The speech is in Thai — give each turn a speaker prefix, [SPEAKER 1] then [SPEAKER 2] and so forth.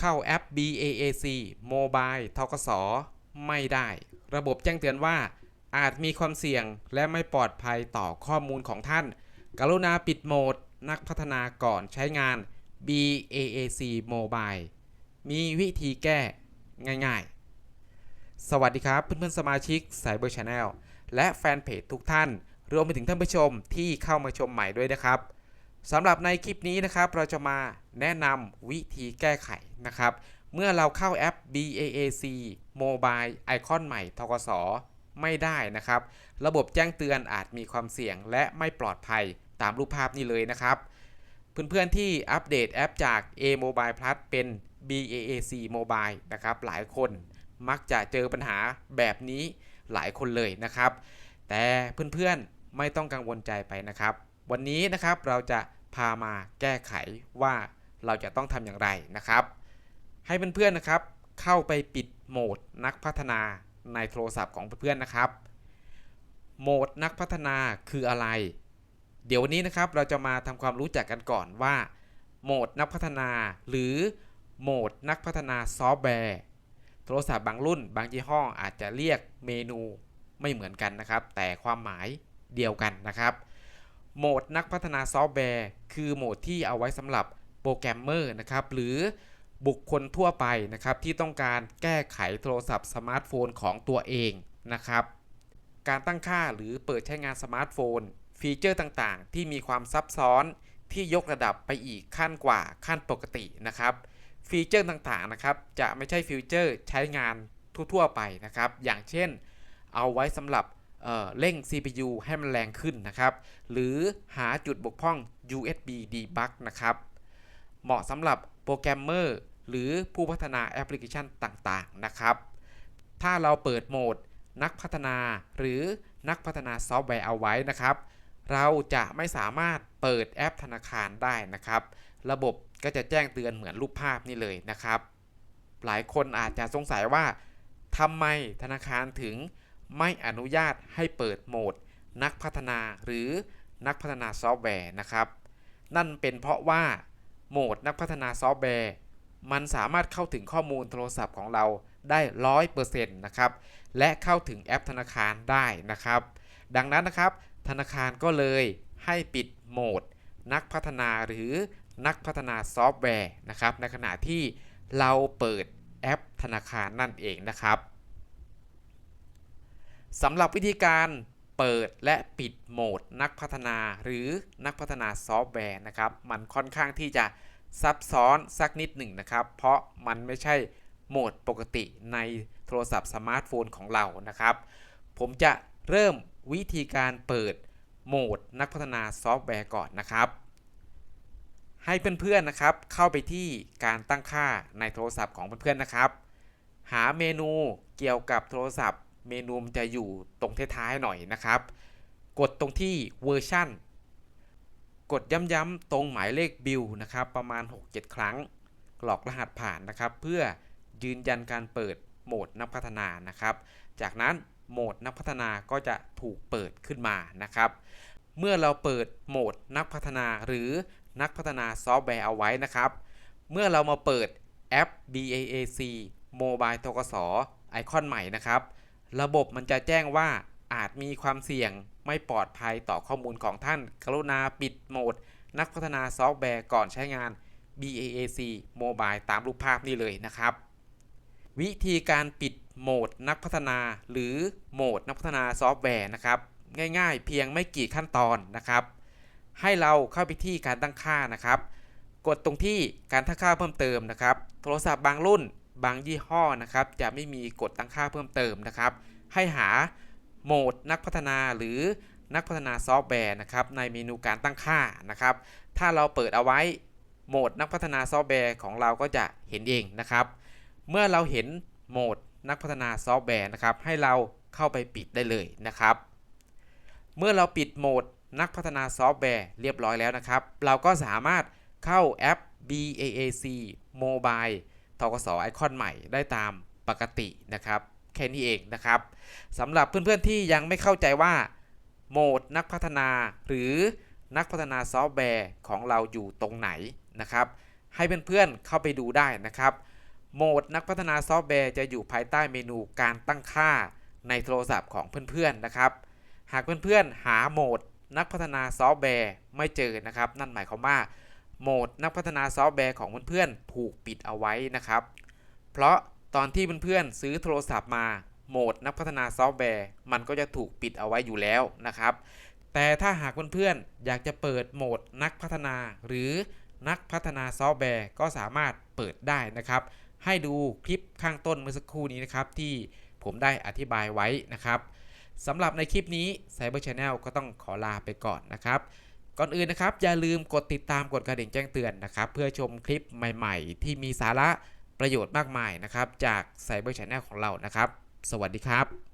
[SPEAKER 1] เข้าแอป BAAC Mobile ทกส ไม่ได้ ระบบแจ้งเตือนว่า อาจมีความเสี่ยงและไม่ปลอดภัยต่อข้อมูลของท่าน กรุณาปิดโหมด นักพัฒนาก่อนใช้งาน BAAC Mobile มีวิธีแก้ง่ายๆ สวัสดีครับ เพื่อนๆ สมาชิก Cyber Channel และแฟนเพจทุกท่าน รวมไปถึงท่านผู้ชมที่เข้ามาชมใหม่ด้วยนะครับ สำหรับในคลิปนี้นะครับเราจะมาแนะนำวิธีแก้ไขนะครับ เมื่อเราเข้าแอป BAAC Mobile ไอคอนใหม่ทกสไม่ได้นะครับ ระบบแจ้งเตือนอาจมีความเสี่ยงและไม่ปลอดภัยตามรูปภาพนี้เลยนะครับ เพื่อนๆที่อัปเดตแอปจาก A Mobile Plus เป็น BAAC Mobile นะครับ หลายคนมักจะเจอปัญหาแบบนี้หลายคนเลยนะครับ แต่เพื่อนๆไม่ต้องกังวลใจไปนะครับ วันนี้นะครับเราจะพามาแก้ไขว่าเราจะต้องทำอย่างไรนะครับ ให้เพื่อนๆนะครับ เข้าไปปิดโหมดนักพัฒนาในโทรศัพท์ของเพื่อนๆนะครับ โหมดนักพัฒนาคืออะไร เดี๋ยววันนี้นะครับเราจะมาทำความรู้จักกันก่อนว่า โหมดนักพัฒนาหรือโหมดนักพัฒนาซอฟต์แวร์โทรศัพท์บางรุ่น บางยี่ห้ออาจจะเรียกเมนูไม่เหมือนกันนะครับ แต่ความหมายเดียวกันนะครับ โหมดนักพัฒนาซอฟต์แวร์ คือโหมดที่เอาไว้สำหรับโปรแกรมเมอร์นะครับ หรือบุคคลทั่วไปนะครับ ที่ต้องการแก้ไขโทรศัพท์สมาร์ทโฟนของตัวเองนะครับ การตั้งค่าหรือเปิดใช้งานสมาร์ทโฟน ฟีเจอร์ต่างๆ ที่มีความซับซ้อนที่ยกระดับไปอีกขั้นกว่าขั้นปกตินะครับ ฟีเจอร์ต่างๆนะครับ จะไม่ใช่ฟีเจอร์ใช้งานทั่วๆไปนะครับ อย่างเช่น เอาไว้สำหรับ เเร่ง CPU ให้มันแรงขึ้นนะครับ หรือหาจุดบกพร่อง USB debug นะครับ เหมาะสำหรับโปรแกรมเมอร์หรือผู้พัฒนาแอปพลิเคชันต่างๆ นะครับ ถ้าเราเปิดโหมดนักพัฒนาหรือนักพัฒนาซอฟต์แวร์เอาไว้นะครับ เราจะไม่สามารถเปิดแอปธนาคารได้นะครับ ระบบก็จะแจ้งเตือนเหมือนรูปภาพนี่เลยนะครับ หลายคนอาจจะสงสัยว่าทำไมธนาคารถึง ไม่อนุญาตให้เปิดโหมด นักพัฒนาหรือนักพัฒนาซอฟต์แวร์นะครับ นั่นเป็นเพราะว่าโหมดนักพัฒนาซอฟต์แวร์ มันสามารถเข้าถึงข้อมูลโทรศัพท์ของเราได้ร้อยเปอร์เซ็นต์นะครับและเข้าถึงแอปธนาคารได้นะครับ ดังนั้นนะครับ ธนาคารก็เลยให้ปิดโหมด นักพัฒนาหรือนักพัฒนาซอฟต์แวร์นะครับ ในขณะที่เราเปิดแอปธนาคารนั่นเองนะครับ สำหรับวิธีการเปิดและปิดโหมดนักพัฒนาหรือนักพัฒนาซอฟต์แวร์นะครับ มันค่อนข้างที่จะซับซ้อนสักนิดหนึ่งนะครับ เพราะมันไม่ใช่โหมดปกติในโทรศัพท์สมาร์ทโฟนของเรานะครับ ผมจะเริ่มวิธีการเปิดโหมดนักพัฒนาซอฟต์แวร์ก่อนนะครับ ให้เพื่อนๆนะครับ เข้าไปที่การตั้งค่าในโทรศัพท์ของเพื่อนๆนะครับ หาเมนูเกี่ยวกับโทรศัพท์ เมนูมันจะอยู่ตรงท้ายๆหน่อยนะครับ กดตรงที่เวอร์ชันกดย้ำๆตรงหมายเลขบิลนะครับ ประมาณ 6-7 ครั้งกรอกรหัสผ่านนะครับ เพื่อยืนยันการเปิดโหมดนักพัฒนานะครับ จากนั้นโหมดนักพัฒนาก็จะถูกเปิดขึ้นมานะครับ เมื่อเราเปิดโหมดนักพัฒนาหรือนักพัฒนาซอฟต์แวร์เอาไว้นะครับ เมื่อเรามาเปิดแอป BAAC Mobile ทกสไอคอนใหม่นะครับ ระบบมันจะแจ้งว่าอาจมีความเสี่ยงไม่ปลอดภัยต่อข้อมูลของท่าน กรุณาปิดโหมด นักพัฒนาซอฟต์แวร์ก่อนใช้งาน BAAC Mobile ตามรูปภาพนี้เลยนะครับ วิธีการปิดโหมดนักพัฒนา หรือโหมดนักพัฒนาซอฟต์แวร์นะครับ ง่ายๆ เพียงไม่กี่ขั้นตอนนะครับ ให้เราเข้าไปที่การตั้งค่านะครับ กดตรงที่การตั้งค่าเพิ่มเติมนะครับ โทรศัพท์บางรุ่น บางยี่ห้อนะครับ จะไม่มีกดตั้งค่าเพิ่มเติมนะครับ ให้หาโหมดนักพัฒนาหรือนักพัฒนาซอฟต์แวร์นะครับ ในเมนูการตั้งค่านะครับ ถ้าเราเปิดเอาไว้โหมดนักพัฒนาซอฟต์แวร์ของเราก็จะเห็นเองนะครับ เมื่อเราเห็นโหมดนักพัฒนาซอฟต์แวร์นะครับ ให้เราเข้าไปปิดได้เลยนะครับ เมื่อเราปิดโหมดนักพัฒนาซอฟต์แวร์เรียบร้อยแล้วนะครับ เราก็สามารถเข้าแอป BAAC Mobile ทกสไอคอนใหม่ได้ตามปกตินะครับแค่นี้เองนะครับสำหรับเพื่อนๆที่ยังไม่เข้าใจว่าโหมดนักพัฒนาหรือนักพัฒนาซอฟต์แวร์ของเราอยู่ตรงไหนนะครับ ให้เพื่อนๆเข้าไปดูได้นะครับโหมดนักพัฒนาซอฟต์แวร์จะอยู่ภายใต้เมนูการตั้งค่าในโทรศัพท์ของเพื่อนๆนะครับ หากเพื่อนๆหาโหมดนักพัฒนาซอฟต์แวร์ไม่เจอนะครับ นั่นหมายความว่า โหมดนักพัฒนาซอฟต์แวร์ของเพื่อนๆถูกปิดเอาไว้นะครับ เพราะตอนที่เพื่อนๆซื้อโทรศัพท์มาโหมดนักพัฒนาซอฟต์แวร์ มันก็จะถูกปิดเอาไว้อยู่แล้วนะครับ แต่ถ้าหากเพื่อนๆอยากจะเปิดโหมดนักพัฒนา หรือนักพัฒนาซอฟต์แวร์ก็สามารถเปิดได้นะครับ ให้ดูคลิปข้างต้นเมื่อสักครู่นี้นะครับ ที่ผมได้อธิบายไว้นะครับสำหรับในคลิปนี้ Cyber Channel ก็ต้องขอลาไปก่อนนะครับ ก่อนอื่นนะครับอย่าลืมกดติดตามกดกระดิ่งแจ้งเตือนนะครับเพื่อชมคลิปใหม่ๆ ที่มีสาระประโยชน์มากมายนะครับจาก Cyber Channel ของเรานะครับ สวัสดีครับ